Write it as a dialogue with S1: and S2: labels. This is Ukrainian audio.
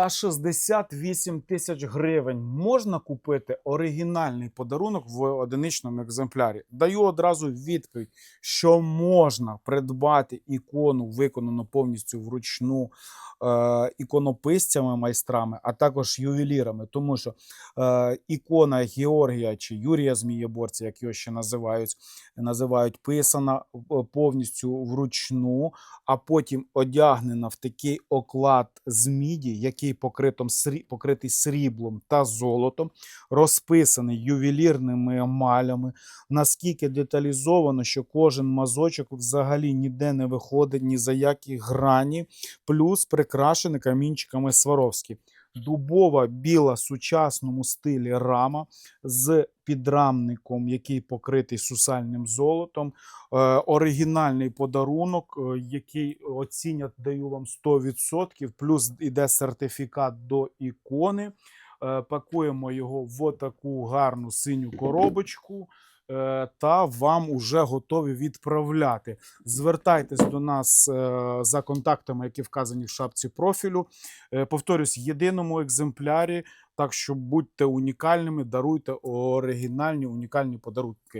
S1: За 68 тисяч гривень можна купити оригінальний подарунок в одиничному екземплярі. Даю одразу відповідь, що можна придбати ікону, виконану повністю вручну е, іконописцями, майстрами, а також ювелірами, тому що е, ікона Георгія чи Юрія Змієборця, як його ще називають, називають писана е, повністю вручну, а потім одягнена в такий оклад з міді, який покритом покритий сріблом та золотом, розписаний ювелірними емалями, наскільки деталізовано, що кожен мазочок взагалі ніде не виходить ні за які грані, плюс прикрашений камінчиками Сваровські. Дубова біла сучасному стилі рама з підрамником, який покритий сусальним золотом. Е, оригінальний подарунок, е, який оцінять, даю вам 100%, плюс іде сертифікат до ікони. Е, Пакуємо його в таку гарну синю коробочку. е, Та вам уже готові відправляти. Звертайтесь до нас е, за контактами, які вказані в шапці профілю. Повторюсь, єдиному екземплярі. Так що будьте унікальними, даруйте оригінальні унікальні подарунки.